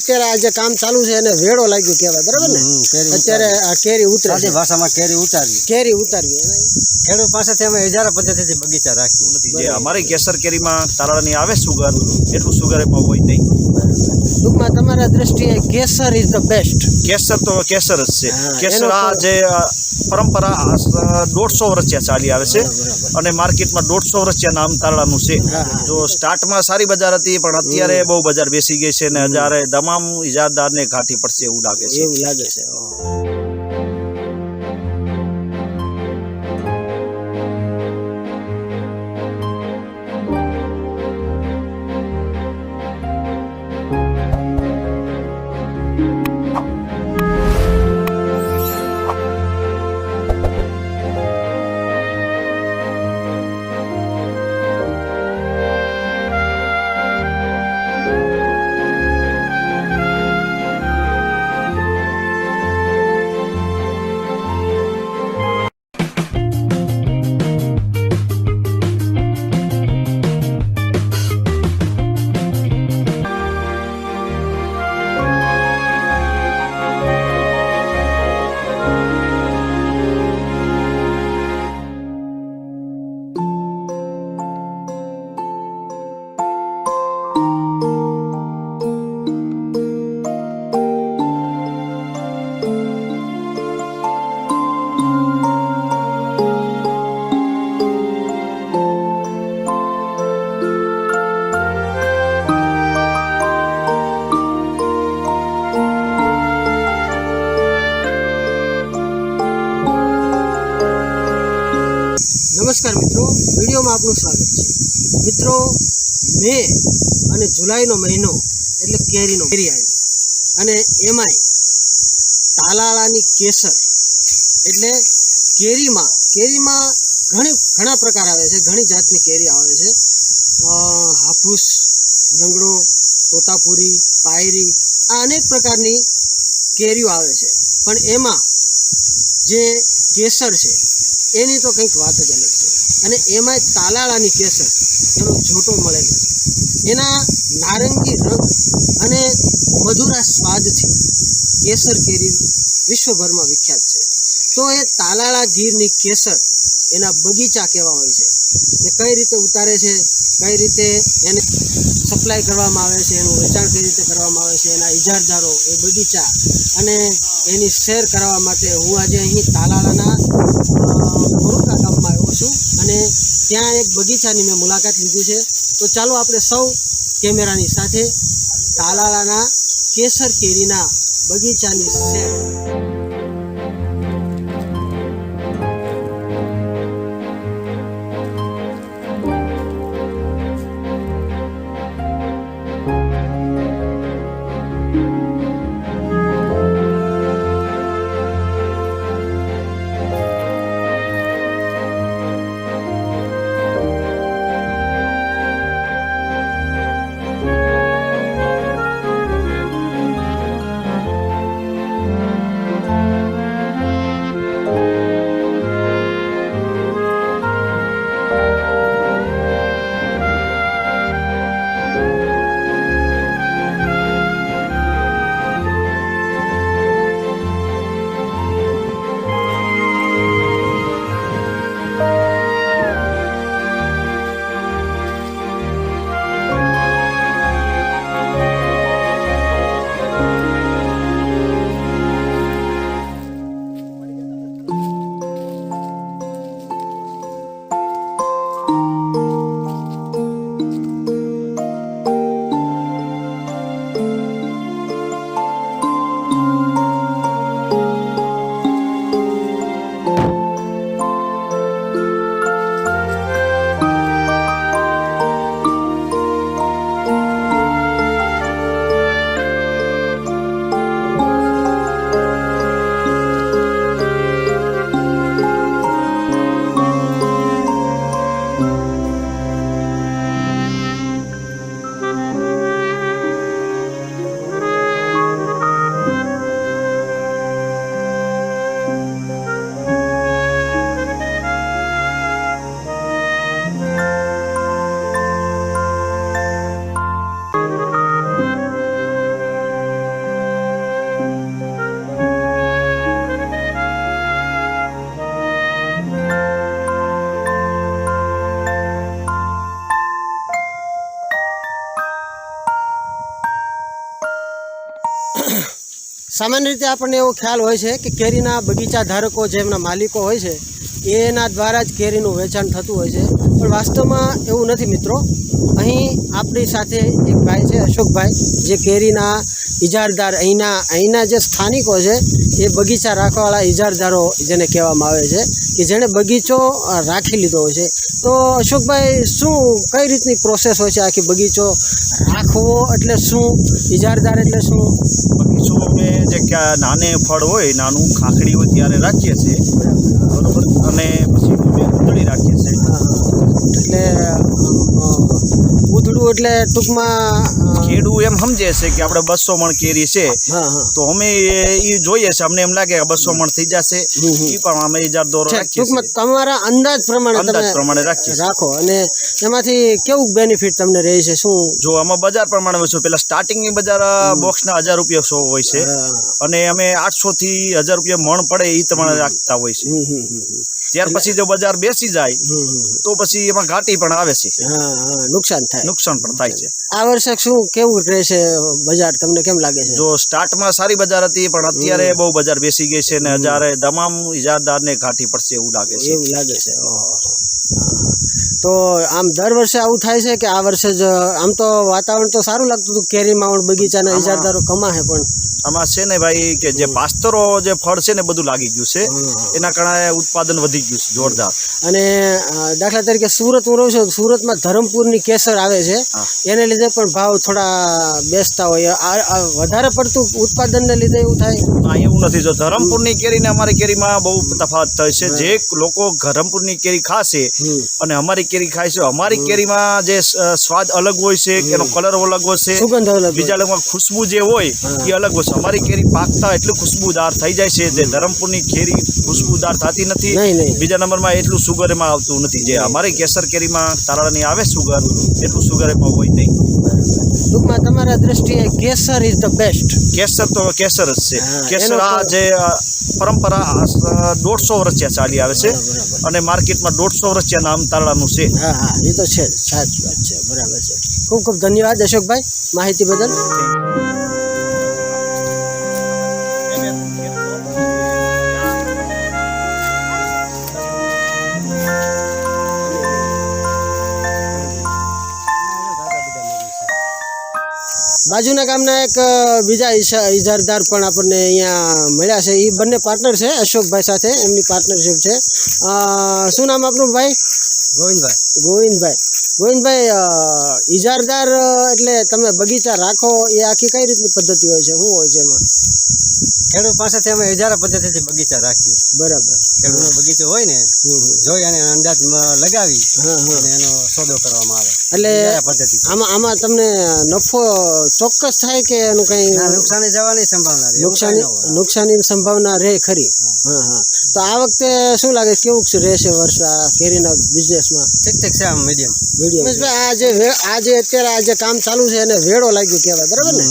અત્યારે આ જે કામ ચાલુ છે એને વેડો લાગ્યો કહેવાય બરાબર ને? કેરી અત્યારે આ કેરી ઉતરે સાદી ભાષામાં કેરી ઉતારવી કેરી ઉતારવી એના ખેડૂત પાસેથી અમે ઇજારા પદ્ધતિથી બગીચા રાખ્યું. નથી. જે અમારી કેસર કેરીમાં તારાળાની આવે સુગર એટલું સુગર એમાં હોય નહીં. ટૂંકમાં તમારા દ્રષ્ટિએ કેસર ઇઝ ધ બેસ્ટ કેસર તો કેસર જ છે. કેસર આ જે પરંપરા આ દોઢસો વર્ષ ત્યાં ચાલી આવે છે. અને માર્કેટમાં દોઢસો વર્ષ ત્યાં નામ તારાળાનું છે. જો સ્ટાર્ટમાં સારી બજાર હતી પણ અત્યારે બહુ બજાર બેસી ગઈ છે ને હજારે તમામ ઇજારદારને ઘાટી પડશે એવું લાગે છે. એવું લાગે છે. નમસ્કાર મિત્રો, વિડીયોમાં આપનું સ્વાગત છે. મિત્રો, મે અને જુલાઈનો મહિનો એટલે કેરીનો કેરી આવી. અને એમાંય તાલાળાની કેસર. એટલે કેરીમાં કેરીમાં ઘણી, ઘણા પ્રકાર આવે છે, ઘણી જાતની કેરી આવે છે. હાફૂસ, લંગડો, તોતાપુરી, પાયરી, આ અનેક પ્રકારની કેરીઓ આવે છે. પણ એમાં જે કેસર છે, એની તો કંઈક વાત જ અલગ છે. અને એમાંય તાલાળાની કેસર, એનો જોટો મળેલો. એના નારંગી રંગ અને મધુરા સ્વાદથી કેસર કેરી વિશ્વભરમાં વિખ્યાત છે. તો એ તાલાળા ગીરની કેસર એના બગીચા કેવા હોય છે. એ કઈ રીતે ઉતારે છે? કઈ રીતે એને સપ્લાય કરવામાં આવે છે? એનું વેચાણ કઈ રીતે કરવામાં આવે છે? એના ઇજારદારો એ બગીચા અને એની શેર કરવા માટે હું આજે અહીં તાલાળાના મોરુકા ગામમાં આવ્યો છું. અને ત્યાં એક બગીચાની મેં મુલાકાત લીધી છે. તો ચાલો આપણે સૌ કેમેરાની સાથે તાલાળાના કેસર કેરીના બગીચાની શેર સામાન્ય રીતે આપણને એવો ખ્યાલ હોય છે કે કેરીના બગીચા ધારકો જેમના માલિકો હોય છે એના દ્વારા જ કેરીનું વેચાણ થતું હોય છે. પણ વાસ્તવમાં એવું નથી, મિત્રો. અહીં આપણી સાથે એક ભાઈ છે, અશોકભાઈ, જે કેરીના ઇજારદાર અહીંના અહીંના જે સ્થાનિકો છે એ બગીચા રાખવાવાળા ઇજારદારો જેને કહેવામાં આવે છે કે જેણે બગીચો રાખી લીધો હોય છે. તો અશોકભાઈ શું કઈ રીતની પ્રોસેસ હોય છે આખી બગીચો રાખવો? એટલે શું ઇજારદાર એટલે શું? બગીચો અમે જે ક્યાં નાને ફળ હોય નાનું ખાખડી હોય ત્યારે રાખીએ છીએ. બરાબર? અને પછી અમે રાખીએ છીએ. એટલે અ, ઉધડું એટલે ટૂંકમાં ખેડૂ એમ સમજે છે કે આપણે બસો મણ કેરી છે. તો અમે એ જોઈએ છે. અમને એમ લાગે કે બસો મણ થઈ જશે. એ પણ અમે હજાર દોરો ટૂંકમાં તમારા અંદાજ પ્રમાણે અંદાજ પ્રમાણે રાખીએ રાખો. અને એમાંથી કેવું બેનિફિટ તમને રહે છે? શું? જો આમાં બજાર પ્રમાણે હોય છે. પેલા સ્ટાર્ટિંગની બજાર બોક્સના હજાર રૂપિયા સો હોય છે. અને અમે આઠસો થી હજાર રૂપિયા મણ પડે એ તમારે રાખતા હોય છે. ત્યાર પછી જો બજાર બેસી જાય. તો પછી એમાં ઘાટી પણ આવે છે. હા નુકસાન થાય. નુકસાન પણ થાય છે. આ વર્ષે શું કેવું રહેશે? બજાર તમને કેમ લાગે છે? જો સ્ટાર્ટમાં સારી બજાર હતી પણ અત્યારે બહુ બજાર બેસી ગઈ છે ને હજારે તમામ ઇજારદારને ઘાટી પડશે એવું લાગે છે. એવું લાગે છે. તો આમ દર વર્ષે આવું થાય છે કે આ વર્ષે જ આમ તો વાતાવરણ તો સારું લાગતું હતું કેરીમાં પણ બગીચાના ઇજારદારો કમાશે પણ. આમાં છે ને ભાઈ કે જે પાસ્તરો જે ફળ છે ને બધું લાગી ગયું છે એના કારણે ઉત્પાદન વધી ગયું છે જોરદાર. અને દાખલા તરીકે સુરત હું રહું છું સુરતમાં ધરમપુરની કેસર આવે છે. એને લીધે પણ ભાવ થોડા બેસતા હોય. વધારે પડતું ઉત્પાદનને લીધે એવું થાય. હા એવું નથી. જો ધરમપુરની કેરીને અમારી કેરીમાં બહુ તફાવત થાય છે. જે લોકો ધરમપુરની કેરી ખાશે. અને અમારી કેરી ખાય છે. અમારી કેરીમાં જે સ્વાદ અલગ હોય છે એનો કલર અલગ હોય છે બીજા લોકોમાં ખુશ્બુ જે હોય એ અલગ હોય છે. અમારી કેરી પાકતા એટલું ખુશ્બુદાર થઈ જાય છે જે ધરમપુરની કેરી ખુશ્બુદાર થતી નથી. બીજા નંબરમાં એટલું સુગર એમાં આવતું નથી. જે અમારી કેસર કેરીમાં તારાની આવે સુગર એટલું સુગર એમાં હોય નહીં. ટૂંકમાં તમારા દ્રષ્ટિએ કેસર ઇઝ ધ બેસ્ટ કેસર તો કેસર જ છે. કેસર આ જે પરંપરા દોઢસો વર્ષ ત્યાં ચાલી આવે છે. અને માર્કેટમાં દોઢસો વર્ષ ત્યાં નામ તારડાનું છે. હા હા એ તો છે. સાચી વાત છે. બરાબર છે. ખૂબ ખૂબ ધન્યવાદ અશોકભાઈ માહિતી બદલ. બાજુના ગામના એક બીજા ઇજારદાર પણ આપણને અહીંયા મળ્યા છે. એ બંને પાર્ટનર છે અશોકભાઈ સાથે. એમની પાર્ટનરશિપ છે. શું નામ આપનું ભાઈ? ગોવિંદભાઈ. ગોવિંદભાઈ. ગોવિંદભાઈ ઇજારદાર એટલે તમે બગીચા રાખો એ આખી કઈ રીતની પદ્ધતિ હોય છે? શું હોય છે એમાં? ખેડૂત પાસેથી અમે ઇજારા પદ્ધતિથી બગીચા રાખીએ. બરાબર. ખેડૂતનો બગીચો હોય ને. જોઈ અને અંદાજમાં લગાવી અને એનો સોદો કરવામાં આવે. એટલે પદ્ધતિ આમાં આમાં તમને નફો ચોક્કસ થાય કે એનું કંઈ નુકસાની જવાની સંભાવના. નુકસાની નુકસાનીની સંભાવના રહે ખરી હા હા તો આ વખતે શું લાગે કેવું રહેશે વર્ષ આ કેરીના બિઝનેસમાં ઠીક ઠીક છે આમ મીડિયમ મીડિયમ આ જે આ જે અત્યારે આ જે કામ ચાલુ છે એને વેડો લાગ્યો કહેવાય બરાબર ને?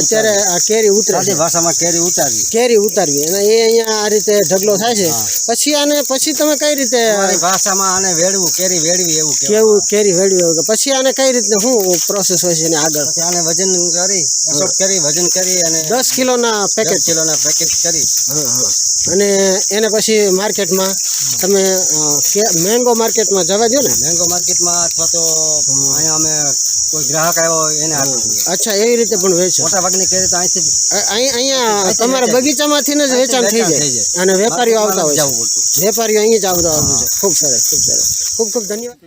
અત્યારે આ કેરી ઉતરે ભાષામાં કેરી ઉતારવી. કેરી ઉતારવી. અને એ અહીંયા આ રીતે ઢગલો થાય છે. પછી આને પછી તમે કઈ રીતે ભાષામાં આને વેડવું કેરી વેડવી એવું કેવું કેરી વેડવી એવું પછી આને કઈ રીતે શું પ્રોસેસ હોય છે એને આગળ? આને વજન કરી કરી વજન કરી અને દસ કિલોના પેકેટ કિલોના પેકેટ કરી. અને એને પછી માર્કેટમાં તમે મેંગો માર્કેટમાં જવા દો ને? મેંગો માર્કેટમાં અથવા તો અહીંયા અમે કોઈ ગ્રાહક આવ્યો એને અચ્છા એવી રીતે પણ વેચો. મોટા ભાગની કેરી તો અહીંથી અહીંયા તમારા. બગીચામાંથી જ વેચાણ થઈ જાય. અને વેપારીઓ આવતા હોય વેપારીઓ અહીંયા જ આવતા હોય છે. ખૂબ સરસ ખૂબ સરસ. ખૂબ ખૂબ ધન્યવાદ.